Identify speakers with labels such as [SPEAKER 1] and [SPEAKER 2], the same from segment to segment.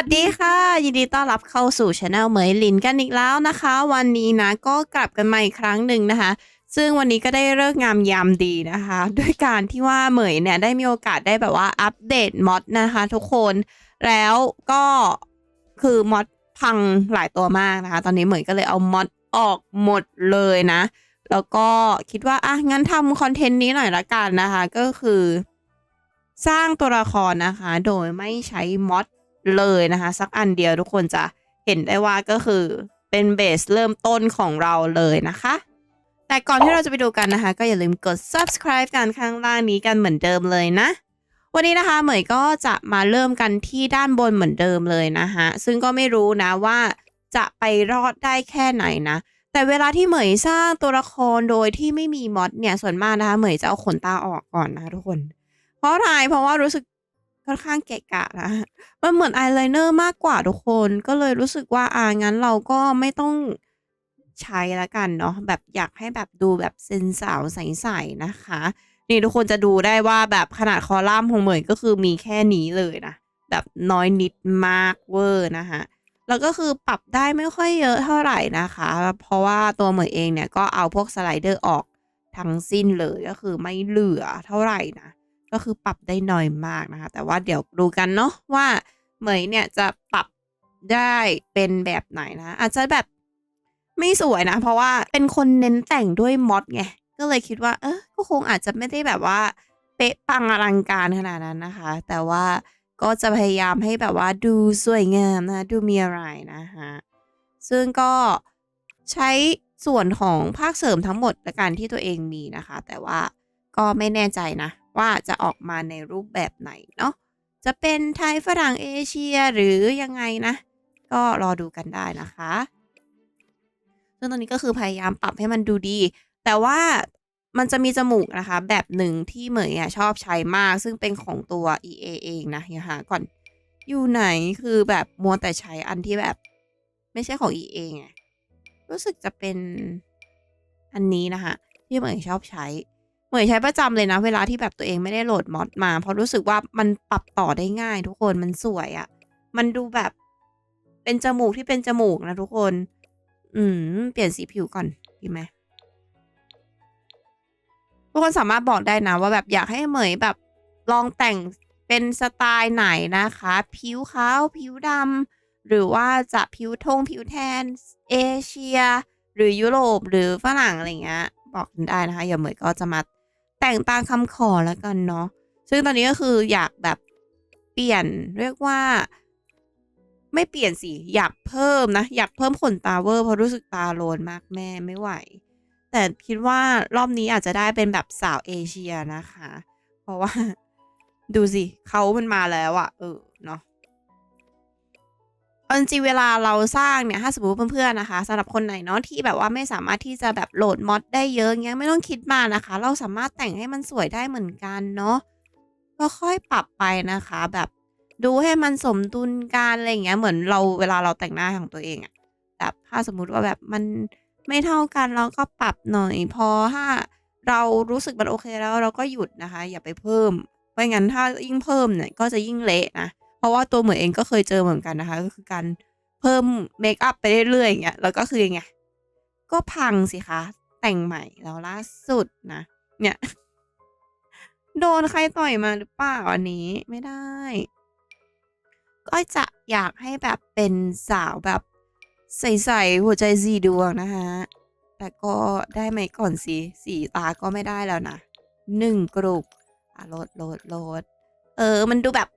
[SPEAKER 1] วัสดีค่ะ ยินดีต้อนรับเข้าสู่ช anel เหมยลินกันอีกแล้วนะคะ วันนี้นะก็กลับกันมาอีกครั้งหนึ่งนะคะ ซึ่งวันนี้ก็ได้เลิกงามยามดีนะคะ ด้วยการที่ว่าเหมยเนี่ยได้มีโอกาสได้แบบว่าอัปเดตมอดนะคะทุกคนแล้วก็คือมอดพังหลายตัวมากนะคะ ตอนนี้เหมยก็เลยเอามอดออกหมดเลยนะ แล้วก็คิดว่าอะงั้นทำคอนเทนต์นี้หน่อยละกันนะคะ ก็คือ สร้างตัวละครนะคะ โดยไม่ใช้มอด เลยนะคะสักอันเดียวทุกคนจะเห็นได้ว่าก็คือเป็นเบสเริ่มต้นของเราเลยนะคะ แต่ก่อนที่เราจะไปดูกันนะคะ ก็อย่าลืมกด subscribe กันข้างล่างนี้กันเหมือนเดิมเลยนะ วันนี้นะคะเหมยก็จะมาเริ่มกันที่ด้านบนเหมือนเดิมเลยนะคะซึ่งก็ไม่รู้นะว่าจะไปรอดได้แค่ไหนนะ แต่เวลาที่เหมยสร้างตัวละครโดยที่ไม่มีมอดเนี่ยส่วนมากนะคะเหมยจะเอาขนตาออกก่อนนะคะทุกคน เพราะอะไรเพราะว่ารู้สึก ค่อนข้างเกะกะนะ มันเหมือนอายไลเนอร์มากกว่าทุกคน ก็เลยรู้สึกว่าอ่างั้นเราก็ไม่ต้องใช้ละกันเนาะ แบบอยากให้แบบดูแบบเซนสาวใสๆนะคะ นี่ทุกคนจะดูได้ว่าแบบขนาดคอลัมน์ของเหมยก็คือมีแค่นี้เลยนะ แบบน้อยนิดมากเวอร์นะคะแล้วก็คือปรับได้ไม่ค่อยเยอะเท่าไหร่นะคะ เพราะว่าตัวเหมยเองเนี่ยก็เอาพวกสไลเดอร์ออกทั้งสิ้นเลยก็คือไม่เหลือเท่าไหร่นะ ก็คือปรับได้น้อยมากนะคะ แต่ว่าเดี๋ยวดูกันเนาะว่าเหมยเนี่ยจะปรับได้เป็นแบบไหนนะ อาจจะแบบไม่สวยนะ เพราะว่าเป็นคนเน้นแต่งด้วยมอดไง ก็เลยคิดว่า เออก็คงอาจจะไม่ได้แบบว่า เป๊ะปังอลังการขนาดนั้นนะคะ แต่ว่าก็จะพยายามให้แบบว่าดูสวยงามนะ ดูมีอะไรนะคะซึ่งก็ใช้ส่วนของภาคเสริมทั้งหมดและการที่ตัวเองมีนะคะ แต่ว่าก็ไม่แน่ใจนะ ว่าจะออกมาในรูปแบบไหนเนาะจะเป็นไทยฝรั่งเอเชียหรือยังไงนะ ก็รอดูกันได้นะคะซึ่งตอนนี้ก็คือพยายามปรับให้มันดูดี แต่ว่ามันจะมีจมูกนะคะ แบบหนึ่งที่เหมยอะชอบใช้มาก ซึ่งเป็นของตัว EA เองนะอย่าหาก่อนอยู่ไหนคือแบบมัวแต่ใช้อันที่แบบ ไม่ใช่ของ EA ไงรู้สึกจะเป็นอันนี้นะคะที่เหมยชอบใช้ เหมยใช้ประจำเลยนะ เวลาที่แบบตัวเองไม่ได้โหลดมอดมา เพราะรู้สึกว่ามันปรับต่อได้ง่าย ทุกคนมันสวยอะ่ะ มันดูแบบ เป็นจมูกที่เป็นจมูกนะทุกคน อืม เปลี่ยนสีผิวก่อนดีไหมทุกคนสามารถบอกได้นะ ว่าแบบอยากให้เหมยแบบลองแต่งเป็นสไตล์ไหนนะคะ ผิวขาวผิวดำหรือว่าจะผิวทงผิวแทน เอเชีย หรือยุโรปหรือฝรั่งอะไรเงี้ยบอกกันได้นะคะ อย่าเหมยก็จะมา แต่งตามคำขอแล้วกันเนาะซึ่งตอนนี้ก็คืออยากแบบเปลี่ยนเรียกว่า ไม่เปลี่ยนสิอยากเพิ่มนะ อยากเพิ่มขนตาเวอร์เพราะรู้สึกตาโลนมากแม่ไม่ไหว แต่คิดว่ารอบนี้อาจจะได้เป็นแบบสาวเอเชียนะคะ เพราะว่า ดูสิเขามันมาแล้วอะเออเนาะ จริงเวลาเราสร้างเนี่ยถ้าสมมติเพื่อนๆนะคะสำหรับคนไหนเนาะที่แบบว่าไม่สามารถที่จะแบบโหลดมอดได้เยอะเงี้ยไม่ต้องคิดมานะคะ เราสามารถแต่งให้มันสวยได้เหมือนกันเนาะก็ค่อยปรับไปนะคะ แบบดูให้มันสมดุลกันอะไรเงี้ยเหมือนเราเวลาเราแต่งหน้าของตัวเองอะแบบถ้าสมมุติว่าแบบมันไม่เท่ากันเราก็ปรับหน่อย พอถ้าเรารู้สึกมันโอเคแล้วเราก็หยุดนะคะ อย่าไปเพิ่มไม่งั้นถ้ายิ่งเพิ่มเนี่ยก็จะยิ่งเละนะ เพราะว่าตัวเหมือนเองก็เคยเจอเหมือนกันนะคะ ก็คือการเพิ่มเมคอัพไปเรื่อยๆอย่างเงี้ยแล้วก็คือยังไงก็พังสิคะ แต่งใหม่แล้วล่าสุดนะเนี่ย โดนใครต่อยมาหรือเปล่าอันนี้ไม่ได้ ก็จะอยากให้แบบเป็นสาวแบบใสๆหัวใจสีดวงนะคะแต่ก็ได้ไหมก่อนสิสีตาก็ไม่ได้แล้วนะหนึ่งกรุบอะโหลดโหลดโหลดเออ มันดูแบบ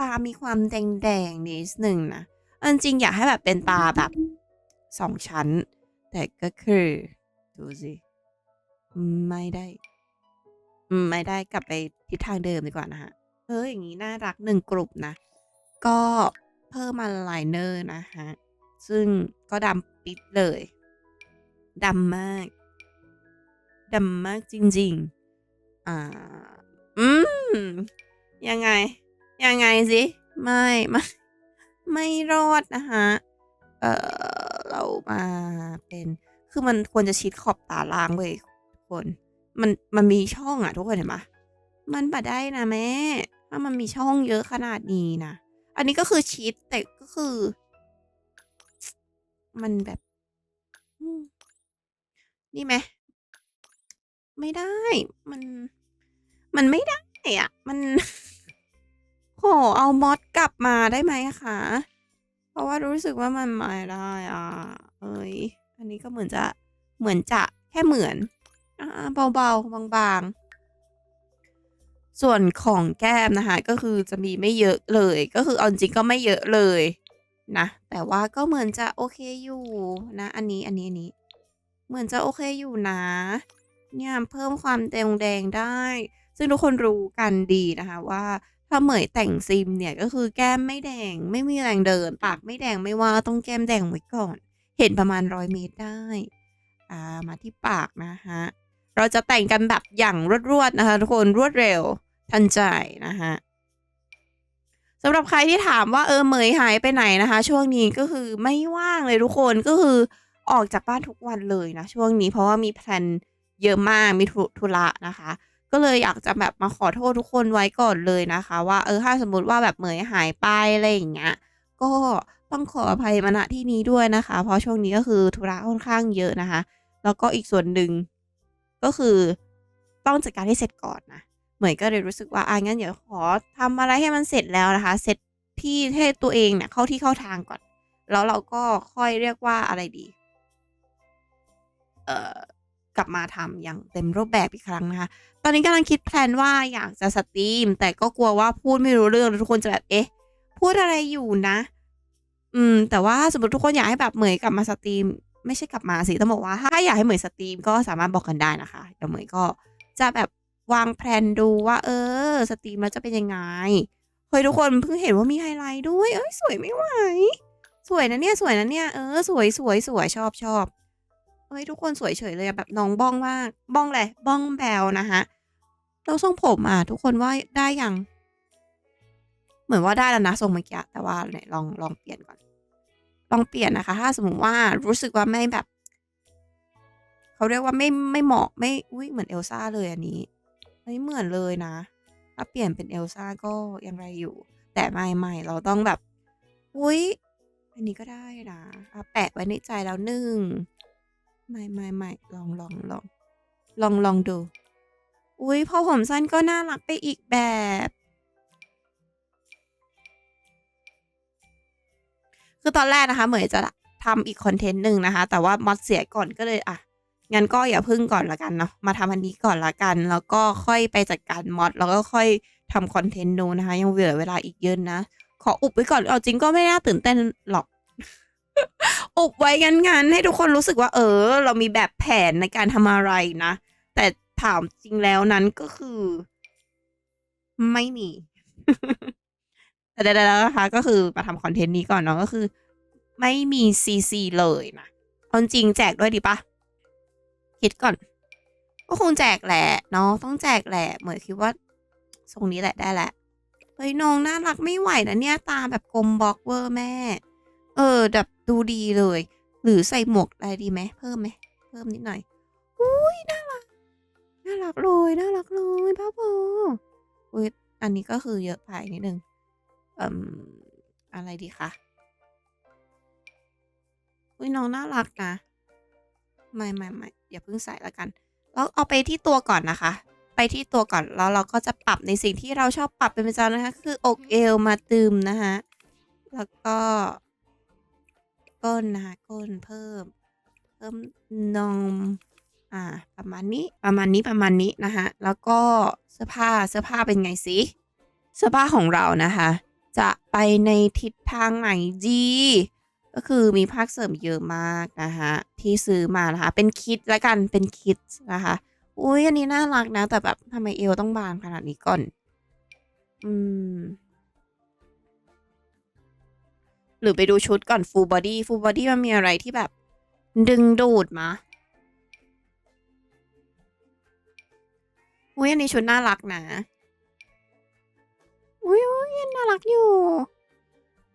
[SPEAKER 1] ตามีความแดงๆนิดหนึ่งนะจริงอยากให้แบบเป็นตาแบบสองชั้น แต่ก็คือ ดูสิไม่ได้ ไม่ได้กลับไปทิศทางเดิมดีกว่านะฮะเอออย่างนี้น่ารักหนึ่งกลุ่มนะ ก็เพิ่มมาไลเนอร์นะฮะ ซึ่งก็ดำปิดเลยดำมากดำมากจริง ๆ อ่า อืม ยังไง ยังไงสิ ไม่ไม่ไม่รอดนะคะเออเรามาเป็นคือมันควรจะชิดขอบตาล่างเว้ยคน มันมันมีช่องอะทุกคนเห็นปะมันบัดได้นะแม่ถ้ามันมีช่องเยอะขนาดนี้นะอันนี้ก็คือชีสแต่ก็คือ มันแบบนี่ไหมไม่ได้ มัน มันไม่ได้อะมัน เอามอสกลับมาได้ไหมคะ เพราะว่ารู้สึกว่ามันไม่ได้อะ เอ้ย อันนี้ก็เหมือนจะ เหมือนจะแค่เหมือนอ่าเบาๆ บางๆ ส่วนของแก้มนะคะ ก็คือจะมีไม่เยอะเลย ก็คือเอาจริงก็ไม่เยอะเลยนะ แต่ว่าก็เหมือนจะโอเคอยู่นะ อันนี้ อันนี้อันนี้ เหมือนจะโอเคอยู่นะ เนี่ยเพิ่มความแดงแดงได้ ซึ่งทุกคนรู้กันดีนะคะว่า ถ้าเหมยแต่งซิมเนี่ยก็คือแก้มไม่แดง ไม่มีแรงเดิน ปากไม่แดงไม่ว่าต้องแก้มแดงไว้ก่อน เห็นประมาณร้อยเมตรได้ อ่ามาที่ปากนะคะเราจะแต่งกันแบบอย่างรวดๆนะคะ ทุกคนรวดเร็วทันใจนะคะสำหรับใครที่ถามว่าเออเหมยหายไปไหนนะคะ ช่วงนี้ก็คือไม่ว่างเลยทุกคนก็คือออกจากบ้านทุกวันเลยนะช่วงนี้เพราะว่ามีแพลนเยอะมากมีธุธุระนะคะ ก็เลยอยากจะแบบมาขอโทษทุกคนไว้ก่อนเลยนะคะ ว่าเออถ้าสมมติว่าแบบเหมยหายไปอะไรอย่างเงี้ยก็ต้องขออภัยมาณที่นี้ด้วยนะคะ เพราะช่วงนี้ก็คือธุระค่อนข้างเยอะนะคะ แล้วก็อีกส่วนหนึ่งก็คือต้องจัดการให้เสร็จก่อนนะเหมยก็เลยรู้สึกว่าอะงั้นเดี๋ยวขอทำอะไรให้มันเสร็จแล้วนะคะ เสร็จที่ให้ตัวเองเนี่ยเข้าที่เข้าทางก่อน แล้วเราก็ค่อยเรียกว่าอะไรดี เอ่อ กลับมาทำอย่างเต็มรูปแบบอีกครั้งนะคะ ตอนนี้กำลังคิดแพลนว่าอยากจะสตรีม แต่ก็กลัวว่าพูดไม่รู้เรื่องทุกคนจะแบบเอ๊ะ พูดอะไรอยู่นะ อืม แต่ว่าสมมติทุกคนอยากให้แบบเหมยกลับมาสตรีม ไม่ใช่กลับมาสิต้องบอกว่าถ้าอยากให้เหมยสตรีมก็สามารถบอกกันได้นะคะเดี๋ยวเหมยก็จะแบบวางแผนดูว่า เออ สตรีมแล้วจะเป็นยังไงเฮ้ยทุกคนเพิ่งเห็นว่ามีไฮไลท์ด้วย เอ้ยสวยไม่ไหว สวยนะเนี่ยสวยนะเนี่ยเออสวยสวยสวยชอบชอบ เฮ้ยทุกคนสวยเฉยเลยอะแบบน้องบ้องมากบ้องแหละบ้องแบวนะคะแล้วทรงผมอะ ทุกคนว่าได้ยัง เหมือนว่าได้แล้วนะทรงเมื่อกี้แต่ว่าเนี่ยลองลองเปลี่ยนก่อน ลองเปลี่ยนนะคะ ถ้าสมมติว่ารู้สึกว่าไม่แบบ เขาเรียกว่าไม่ไม่เหมาะไม่อุ้ยเหมือนเอลซ่าเลยอันนี้ไม่เหมือนเลยนะ ถ้าเปลี่ยนเป็นเอลซ่าก็ยังไรอยู่ แต่ไม่ไม่เราต้องแบบ อุ้ยอันนี้ก็ได้นะอะแปะไว้ในใจแล้วหนึ่ง ไม่ไม่ไม่ลองลองลองลองลองดู อุ้ยพอผมสั้นก็น่ารักไปอีกแบบ คือตอนแรกนะคะ เหมยจะทำอีกคอนเทนต์หนึ่งนะคะ แต่ว่ามอดเสียก่อนก็เลยอะงั้นก็อย่าพึ่งก่อนละกันเนาะมาทำอันนี้ก่อนละกัน แล้วก็ค่อยไปจัดการมอดแล้วก็ค่อยทำคอนเทนต์ดูนะคะ ยังเหลือเวลาอีกเยอะนะขออุบไว้ก่อนเอาจริงก็ไม่น่าตื่นเต้นหรอก อุบไว้งั้นๆให้ทุกคนรู้สึกว่า เออ เรามีแบบแผนในการทำอะไรนะ แต่ถามจริงแล้วนั้นก็คือ ไม่มีแต่ใดๆแล้วนะคะ ก็คือมาทำคอนเทนต์นี้ก่อนเนาะก็คือ ไม่มีซีซีเลยนะเอาจริงแจกด้วยดีปะคิดก่อน ก็คงแจกแหละเนาะต้องแจกแหละ เหมือนคิดว่าทรงนี้แหละได้แหละเฮ้ยน้องน่ารักไม่ไหวนะเนี่ย ตาแบบกลมบล็อกเวอร์แม่ เออแบบ ดูดีเลย หรือใส่หมวกอะไรดีไหมเพิ่มไหมเพิ่มนิดหน่อยอุ้ยน่ารักน่ารักเลยน่ารักเลยพ่อโบอุ้ยอันนี้ก็คือเยอะไปนิดนึงเอ่มอะไรดีคะอุ้ยน้องน่ารักนะไม่ไม่ไม่อย่าเพิ่งใส่ละกันแล้วเอาไปที่ตัวก่อนนะคะ ไปที่ตัวก่อนแล้วเราก็จะปรับในสิ่งที่เราชอบปรับเป็นประจำนะคะ คืออกเอวมาตึมนะคะแล้วก็ ก้นนะคะก้นเพิ่ม เพิ่มนมอ่า ประมาณนี้ประมาณนี้ประมาณนี้นะคะแล้วก็เสื้อผ้าเสื้อผ้าเป็นไงสิเสื้อผ้าของเรานะคะ จะไปในทิศทางไหนดีก็คือมีภาคเสริมเยอะมากนะคะที่ซื้อมานะคะเป็นคิดแล้วกันเป็นคิดนะคะอุ้ยอันนี้น่ารักนะ แต่แบบทำไมเอวต้องบางขนาดนี้ก่อน อืม หรือไปดูชุดก่อน full body full body มันมีอะไรที่แบบ ดึงดูดมาอุ้ยอันนี้ชุดน่ารักนะอุ้ยอุ้ยน่ารักอยู่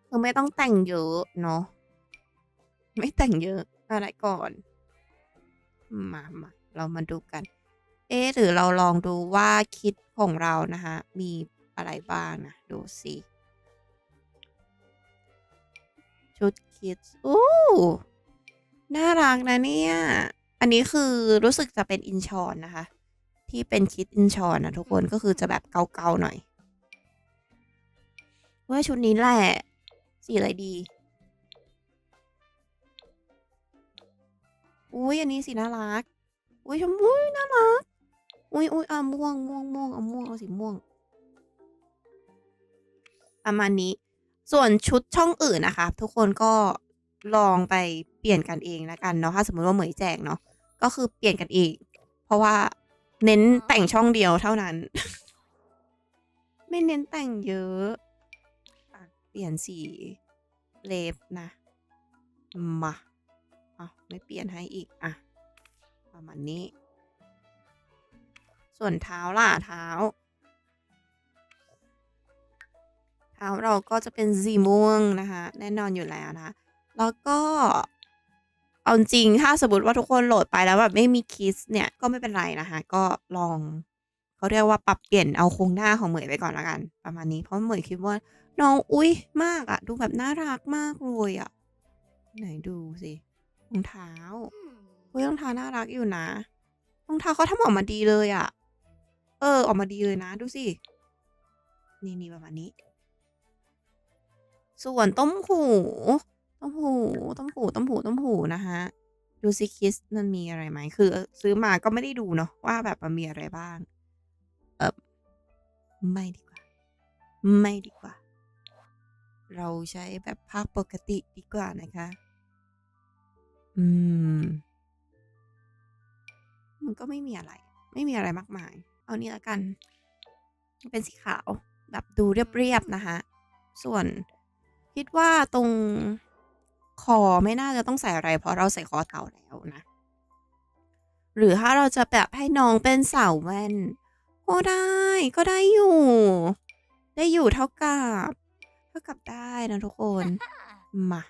[SPEAKER 1] คือไม่ต้องแต่งเยอะเนาะไม่แต่งเยอะอะไรก่อน มามาเรามาดูกัน เอ๊หรือเราลองดูว่าคิดของเรานะคะมีอะไรบ้างนะ ดูสิ ชุดคิดอู้น่ารักนะเนี่ย อันนี้คือรู้สึกจะเป็นอินชอนนะคะ ที่เป็นคิดอินชอนนะทุกคนก็คือจะแบบเกาๆหน่อยว่าชุดนี้แหละสีอะไรดีอุ้ยอันนี้สีน่ารัก อุ้ยชมพูน่ารัก อุ้ยอุ้ยอะม่วงม่วงม่วงเอาม่วงเอาสีม่วงประมาณนี้ ส่วนชุดช่องอื่นนะคะ ทุกคนก็ลองไปเปลี่ยนกันเองล้วกันเนาะถ้าสมมติว่าเหมยแจกเนาะก็คือเปลี่ยนกันเอง เพราะว่าเน้นแต่งช่องเดียวเท่านั้น ไม่เน้นแต่งเยอะอะเปลี่ยนสีเล็บนะมาอะไม่เปลี่ยนให้อีกอะประมาณนี้ ส่วนเท้าล่ะเท้า เท้าเราก็จะเป็นสีม่วงนะคะ แน่นอนอยู่แล้วนะ แล้วก็ เอาจริงถ้าสมมติว่าทุกคนโหลดไปแล้วแบบไม่มีคิสเนี่ยก็ไม่เป็นไรนะคะ ก็ลองเขาเรียกว่าปรับเปลี่ยนเอาโครงหน้าของเหมยไปก่อนละกัน ประมาณนี้เพราะเหมยคิดว่าน้องอุ้ยมากอะดูแบบน่ารักมากเลยอะไหนดูสิรองเท้าเฮ้ยรองเท้าน่ารักอยู่นะรองเท้าเขาทำออกมาดีเลยอะเออ ออกมาดีเลยนะ ดูสิ นี่นี่ประมาณนี้ ส่วนต้มหูต้มหูต้มหูต้มหูต้มหูนะคะดูซิคิสมันมีอะไรไหมคือ ซื้อมาก็ไม่ได้ดูเนาะว่าแบบมันมีอะไรบ้าง เออไม่ดีกว่า ไม่ดีกว่า เราใช้แบบภาคปกติดีกว่านะคะ อืม มันก็ไม่มีอะไร ไม่มีอะไรมากมาย เอานี่ละกัน เป็นสีขาว แบบดูเรียบๆนะคะ ส่วน คิดว่าตรงคอไม่น่าจะต้องใส่อะไร เพราะเราใส่คอเต่าแล้วนะ หรือถ้าเราจะแบบให้น้องเป็นสาวแว่นก็ได้ก็ได้อยู่ ได้อยู่เท่ากับเท่ากับได้นะทุกคน มา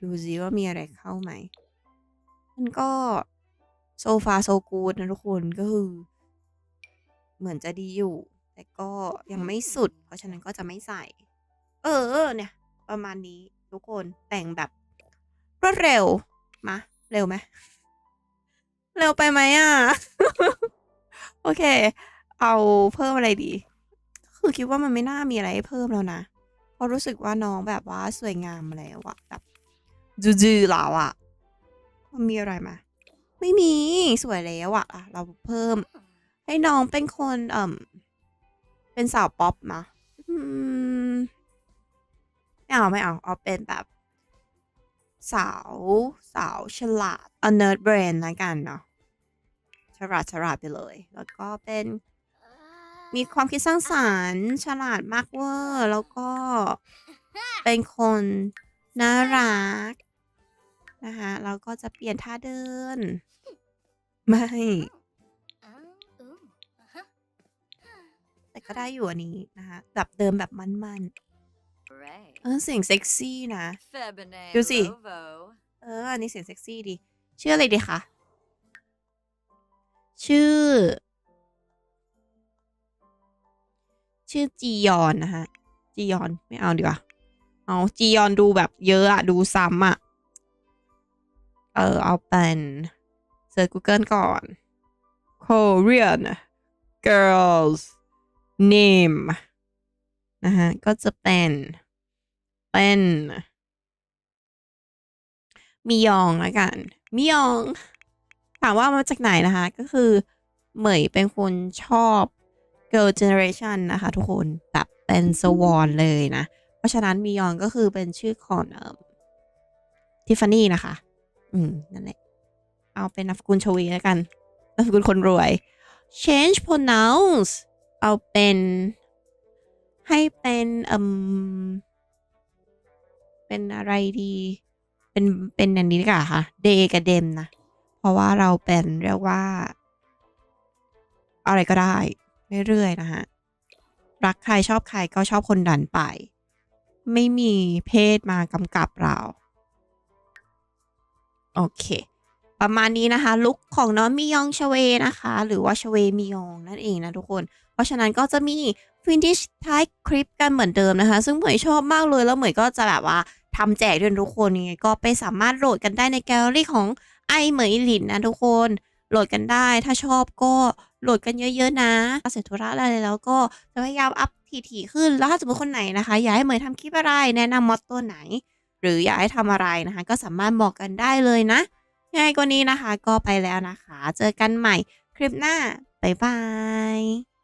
[SPEAKER 1] ดูซิว่ามีอะไรเข้าไหม มันก็โซฟาโซกูดนะทุกคนก็คือ เหมือนจะดีอยู่ แต่ก็ยังไม่สุด เพราะฉะนั้นก็จะไม่ใส่ เออเนี่ย ประมาณนี้ทุกคนแต่งแบบรวดเร็วมาเร็วไหมเร็วไปไหมอะ โอเค เอาเพิ่มอะไรดี คือคิดว่ามันไม่น่ามีอะไรให้เพิ่มแล้วนะเพราะรู้สึกว่าน้องแบบว่าสวยงามแล้วอะแบบจืดๆแล้วอะมันมีอะไรมา ไม่มีสวยแล้วอะอะเราเพิ่ม ให้น้องเป็นคนเอ่มเป็นสาวป๊อปนะอืม ไม่เอาไม่เอาเอาเป็นแบบ สาวสาวฉลาด a nerd brain นะกันเนาะฉลาดฉลาดไปเลย แล้วก็เป็น มีความคิดสร้างสรรค์ฉลาดมากเวอร์แล้วก็เป็นคนน่ารักนะคะแล้วก็จะเปลี่ยนท่าเดิน ไม่ แต่ก็ได้อยู่อันนี้นะคะแบบเดิมแบบมันๆ เออเสียงเซ็กซี่นะ ดูสิ เออ อันนี้เสียงเซ็กซี่ดี ชื่ออะไรดีคะ ชื่อ ชื่อจียอนนะฮะ จียอนไม่เอาดีกว่า เอาจียอนดูแบบเยอะอะดูซ้ำอะเออ เอาเป็นเซิร์ช Google ก่อน Korean girls name นะฮะก็จะเป็นเป็นมียองแล้วกันมียอง ถามว่ามาจากไหนนะคะ ก็คือเหมยเป็นคนชอบ girl generation นะคะ ทุกคนแบบเป็นสวอนเลยนะ เพราะฉะนั้นมียองก็คือเป็นชื่อของทิฟฟานี่นะคะ อืม นั่นแหละ เอาเป็นนามสกุลชวีแล้วกันนามสกุลคนรวย change pronounce เอาเป็น ให้เป็นอืมเป็นอะไรดี เป็นเป็นอันนี้ดีกว่าค่ะ day กับ dem นะ เพราะว่าเราเป็นเรียกว่า อะไรก็ได้เรื่อยๆนะฮะ รักใครชอบใครก็ชอบคนดันไป ไม่มีเพศมากำกับเรา โอเค ประมาณนี้นะคะ ลุคของน้องมิยองชเวนะคะ หรือว่าชเวมิยองนั่นเองนะทุกคน เพราะฉะนั้นก็จะมี ฟินทิชท้ายคลิปกันเหมือนเดิมนะคะ ซึ่งเหมยชอบมากเลยแล้วเหมยก็จะแบบว่าทำแจกด้วยทุกคนยังไงก็ไปสามารถโหลดกันได้ในแกลเลอรี่ของไอเหมยหลินนะทุกคนโหลดกันได้ ถ้าชอบก็โหลดกันเยอะ ๆ นะเสร็จธุระอะไรแล้วก็จะพยายามอัพถี่ๆขึ้น แล้วถ้าสมมติคนไหนนะคะ อยากให้เหมยทำคลิปอะไร แนะนำมอตตัวไหน หรืออยากให้ทำอะไรนะคะ ก็สามารถบอกกันได้เลยนะยังไงกว่านี้นะคะ ก็ไปแล้วนะคะ เจอกันใหม่คลิปหน้าบ๊ายบาย